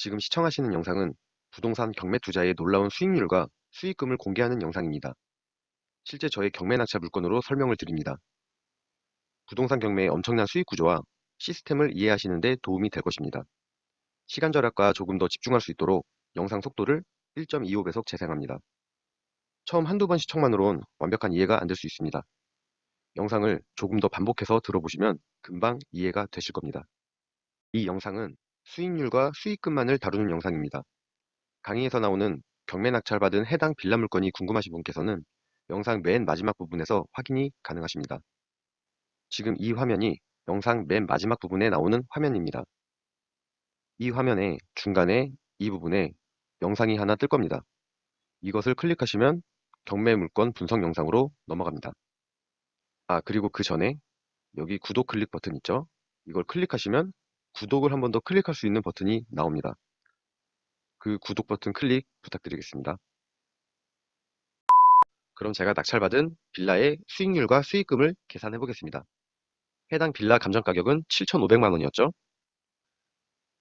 지금 시청하시는 영상은 부동산 경매 투자의 놀라운 수익률과 수익금을 공개하는 영상입니다. 실제 저의 경매 낙찰 물건으로 설명을 드립니다. 부동산 경매의 엄청난 수익 구조와 시스템을 이해하시는 데 도움이 될 것입니다. 시간 절약과 조금 더 집중할 수 있도록 영상 속도를 1.25배속 재생합니다. 처음 한두 번 시청만으론 완벽한 이해가 안 될 수 있습니다. 영상을 조금 더 반복해서 들어보시면 금방 이해가 되실 겁니다. 이 영상은 수익률과 수익금만을 다루는 영상입니다. 강의에서 나오는 경매 낙찰받은 해당 빌라 물건이 궁금하신 분께서는 영상 맨 마지막 부분에서 확인이 가능하십니다. 지금 이 화면이 영상 맨 마지막 부분에 나오는 화면입니다. 이 화면의 중간에 이 부분에 영상이 하나 뜰 겁니다. 이것을 클릭하시면 경매 물건 분석 영상으로 넘어갑니다. 아, 그리고 그 전에 여기 구독 클릭 버튼 있죠? 이걸 클릭하시면 구독을 한 번 더 클릭할 수 있는 버튼이 나옵니다. 그 구독 버튼 클릭 부탁드리겠습니다. 그럼 제가 낙찰받은 빌라의 수익률과 수익금을 계산해 보겠습니다. 해당 빌라 감정 가격은 7,500만 원이었죠.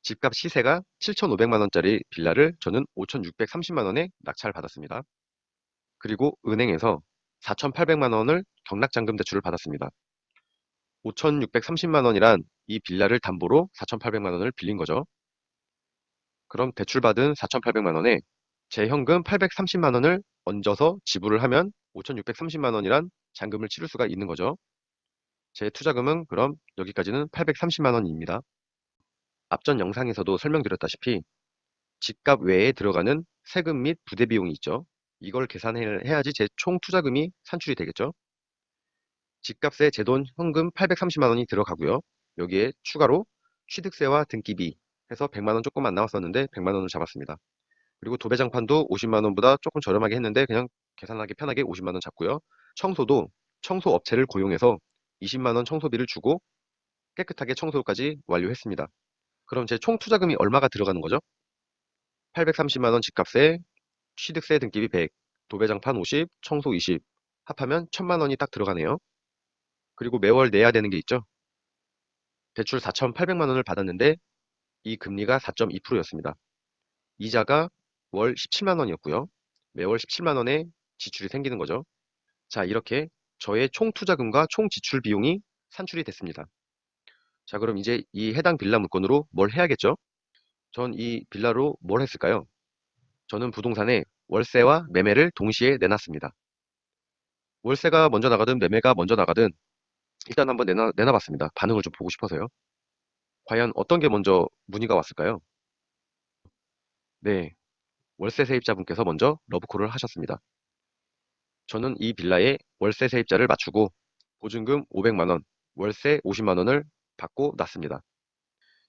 집값 시세가 7,500만 원짜리 빌라를 저는 5,630만 원에 낙찰 받았습니다. 그리고 은행에서 4,800만 원을 경락잔금 대출을 받았습니다. 5,630만 원이란 이 빌라를 담보로 4,800만 원을 빌린 거죠. 그럼 대출받은 4,800만 원에 제 현금 830만 원을 얹어서 지불을 하면 5,630만 원이란 잔금을 치를 수가 있는 거죠. 제 투자금은 그럼 여기까지는 830만 원입니다. 앞전 영상에서도 설명드렸다시피 집값 외에 들어가는 세금 및 부대 비용이 있죠. 이걸 계산해야지 제 총 투자금이 산출이 되겠죠. 집값에 제 돈 현금 830만 원이 들어가고요. 여기에 추가로 취득세와 등기비 해서 100만 원 조금 안 나왔었는데 100만 원을 잡았습니다. 그리고 도배장판도 50만 원보다 조금 저렴하게 했는데 그냥 계산하기 편하게 50만 원 잡고요. 청소도 청소 업체를 고용해서 20만 원 청소비를 주고 깨끗하게 청소까지 완료했습니다. 그럼 제 총 투자금이 얼마가 들어가는 거죠? 830만 원 집값에 취득세 등기비 100, 도배장판 50, 청소 20 합하면 1000만 원이 딱 들어가네요. 그리고 매월 내야 되는 게 있죠. 대출 4,800만 원을 받았는데 이 금리가 4.2%였습니다. 이자가 월 17만 원이었고요. 매월 17만 원의 지출이 생기는 거죠. 자, 이렇게 저의 총 투자금과 총 지출 비용이 산출이 됐습니다. 자, 그럼 이제 이 해당 빌라 물건으로 뭘 해야겠죠? 전 이 빌라로 뭘 했을까요? 저는 부동산에 월세와 매매를 동시에 내놨습니다. 월세가 먼저 나가든 매매가 먼저 나가든 일단 한번 내놔, 내놔봤습니다. 반응을 좀 보고 싶어서요. 과연 어떤 게 먼저 문의가 왔을까요? 네, 월세 세입자분께서 먼저 러브콜을 하셨습니다. 저는 이 빌라에 월세 세입자를 맞추고 보증금 500만원, 월세 50만원을 받고 놨습니다.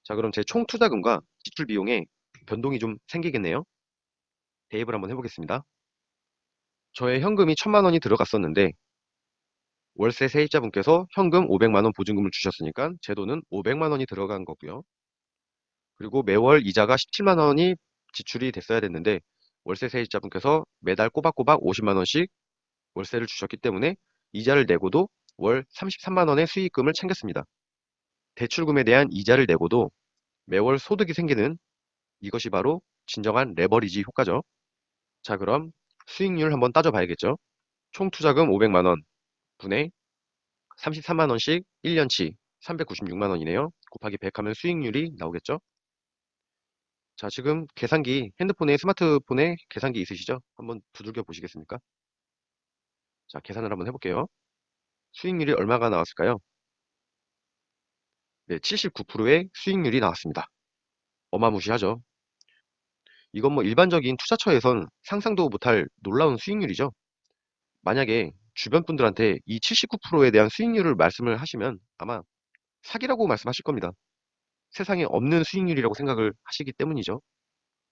자, 그럼 제 총 투자금과 지출 비용에 변동이 좀 생기겠네요. 대입을 한번 해보겠습니다. 저의 현금이 1000만원이 들어갔었는데 월세 세입자분께서 현금 500만 원 보증금을 주셨으니까 제 돈은 500만 원이 들어간 거고요. 그리고 매월 이자가 17만 원이 지출이 됐어야 됐는데 월세 세입자분께서 매달 꼬박꼬박 50만 원씩 월세를 주셨기 때문에 이자를 내고도 월 33만 원의 수익금을 챙겼습니다. 대출금에 대한 이자를 내고도 매월 소득이 생기는 이것이 바로 진정한 레버리지 효과죠. 자 그럼 수익률 한번 따져봐야겠죠. 총 투자금 500만 원 분의 33만원씩 1년치 396만원이네요. 곱하기 100 하면 수익률이 나오겠죠. 자 지금 계산기 핸드폰에 스마트폰에 계산기 있으시죠? 한번 두들겨 보시겠습니까? 자 계산을 한번 해볼게요. 수익률이 얼마가 나왔을까요? 네, 79%의 수익률이 나왔습니다. 어마무시하죠. 이건 뭐 일반적인 투자처에선 상상도 못할 놀라운 수익률이죠. 만약에 주변 분들한테 이 79%에 대한 수익률을 말씀을 하시면 아마 사기라고 말씀하실 겁니다. 세상에 없는 수익률이라고 생각을 하시기 때문이죠.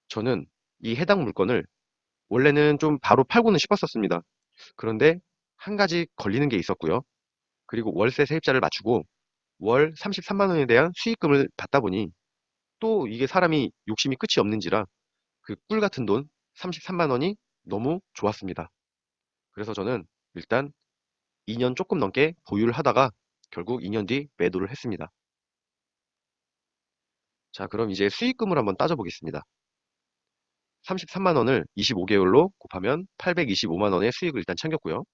저는 이 해당 물건을 원래는 좀 바로 팔고는 싶었었습니다. 그런데 한 가지 걸리는 게 있었고요. 그리고 월세 세입자를 맞추고 월 33만 원에 대한 수익금을 받다 보니 또 이게 사람이 욕심이 끝이 없는지라 그 꿀 같은 돈 33만 원이 너무 좋았습니다. 그래서 저는 일단 2년 조금 넘게 보유를 하다가 결국 2년 뒤 매도를 했습니다. 자, 그럼 이제 수익금을 한번 따져보겠습니다. 33만 원을 25개월로 곱하면 825만 원의 수익을 일단 챙겼고요.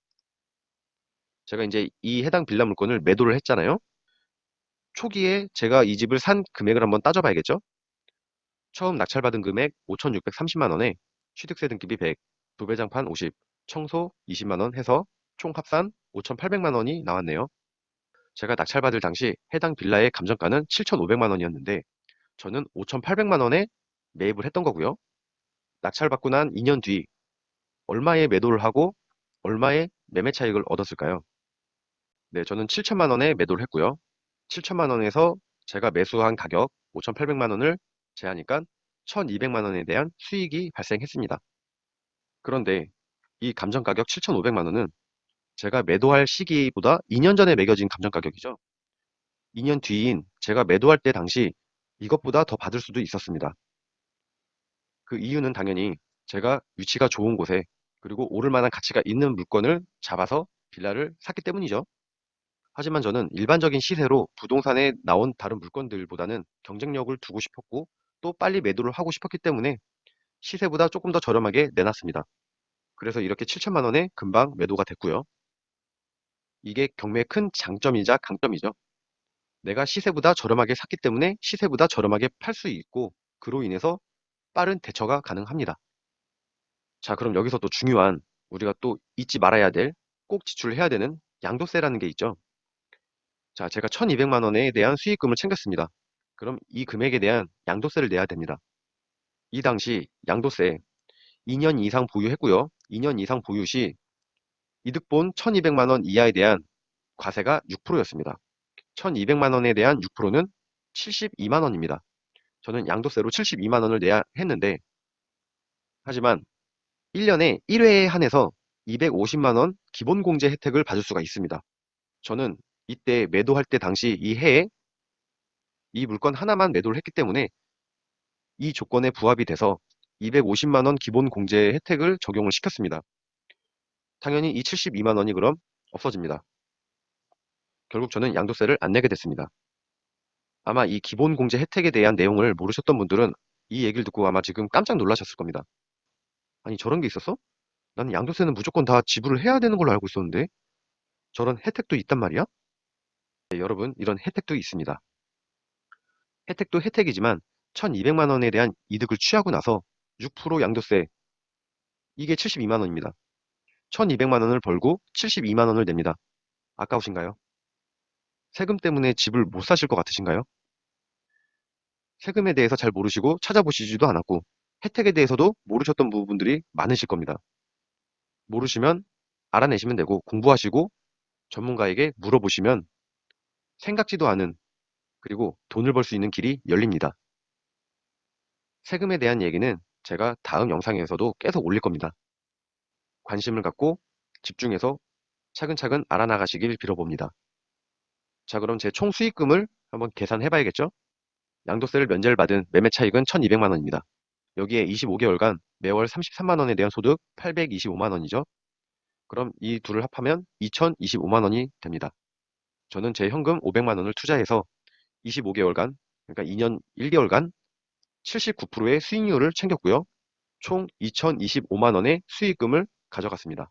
제가 이제 이 해당 빌라 물건을 매도를 했잖아요. 초기에 제가 이 집을 산 금액을 한번 따져봐야겠죠? 처음 낙찰받은 금액 5,630만 원에 취득세 등기비 100, 도배장판 50, 청소 20만 원 해서 총 합산 5,800만 원이 나왔네요. 제가 낙찰받을 당시 해당 빌라의 감정가는 7,500만 원이었는데 저는 5,800만 원에 매입을 했던 거고요. 낙찰받고 난 2년 뒤 얼마에 매도를 하고 얼마의 매매 차익을 얻었을까요? 네, 저는 7천만 원에 매도를 했고요. 7천만 원에서 제가 매수한 가격 5,800만 원을 제하니까 1,200만 원에 대한 수익이 발생했습니다. 그런데 이 감정 가격 7,500만 원은 제가 매도할 시기보다 2년 전에 매겨진 감정 가격이죠. 2년 뒤인 제가 매도할 때 당시 이것보다 더 받을 수도 있었습니다. 그 이유는 당연히 제가 위치가 좋은 곳에 그리고 오를 만한 가치가 있는 물건을 잡아서 빌라를 샀기 때문이죠. 하지만 저는 일반적인 시세로 부동산에 나온 다른 물건들보다는 경쟁력을 두고 싶었고 또 빨리 매도를 하고 싶었기 때문에 시세보다 조금 더 저렴하게 내놨습니다. 그래서 이렇게 7천만 원에 금방 매도가 됐고요. 이게 경매의 큰 장점이자 강점이죠. 내가 시세보다 저렴하게 샀기 때문에 시세보다 저렴하게 팔 수 있고 그로 인해서 빠른 대처가 가능합니다. 자, 그럼 여기서 또 중요한 우리가 또 잊지 말아야 될 꼭 지출해야 되는 양도세라는 게 있죠. 자, 제가 1200만 원에 대한 수익금을 챙겼습니다. 그럼 이 금액에 대한 양도세를 내야 됩니다. 이 당시 양도세 2년 이상 보유했고요. 2년 이상 보유 시 이득본 1200만 원 이하에 대한 과세가 6%였습니다. 1200만 원에 대한 6%는 72만 원입니다. 저는 양도세로 72만 원을 내야 했는데 하지만 1년에 1회에 한해서 250만 원 기본 공제 혜택을 받을 수가 있습니다. 저는 이때 매도할 때 당시 이 해에 이 물건 하나만 매도를 했기 때문에 이 조건에 부합이 돼서 250만 원 기본 공제 혜택을 적용을 시켰습니다. 당연히 이 72만 원이 그럼 없어집니다. 결국 저는 양도세를 안 내게 됐습니다. 아마 이 기본 공제 혜택에 대한 내용을 모르셨던 분들은 이 얘기를 듣고 아마 지금 깜짝 놀라셨을 겁니다. 아니 저런 게 있었어? 나는 양도세는 무조건 다 지불을 해야 되는 걸로 알고 있었는데 저런 혜택도 있단 말이야? 네, 여러분 이런 혜택도 있습니다. 혜택도 혜택이지만 1200만 원에 대한 이득을 취하고 나서 6% 양도세 이게 72만 원입니다. 1200만 원을 벌고 72만 원을 냅니다. 아까우신가요? 세금 때문에 집을 못 사실 것 같으신가요? 세금에 대해서 잘 모르시고 찾아보시지도 않았고 혜택에 대해서도 모르셨던 부분들이 많으실 겁니다. 모르시면 알아내시면 되고 공부하시고 전문가에게 물어보시면 생각지도 않은 그리고 돈을 벌 수 있는 길이 열립니다. 세금에 대한 얘기는 제가 다음 영상에서도 계속 올릴 겁니다. 관심을 갖고 집중해서 차근차근 알아나가시길 빌어봅니다. 자, 그럼 제 총 수익금을 한번 계산해 봐야겠죠? 양도세를 면제를 받은 매매 차익은 1200만 원입니다. 여기에 25개월간 매월 33만 원에 대한 소득 825만 원이죠. 그럼 이 둘을 합하면 2025만 원이 됩니다. 저는 제 현금 500만 원을 투자해서 25개월간, 그러니까 2년 1개월간 79%의 수익률을 챙겼고요. 총 2025만 원의 수익금을 가져갔습니다.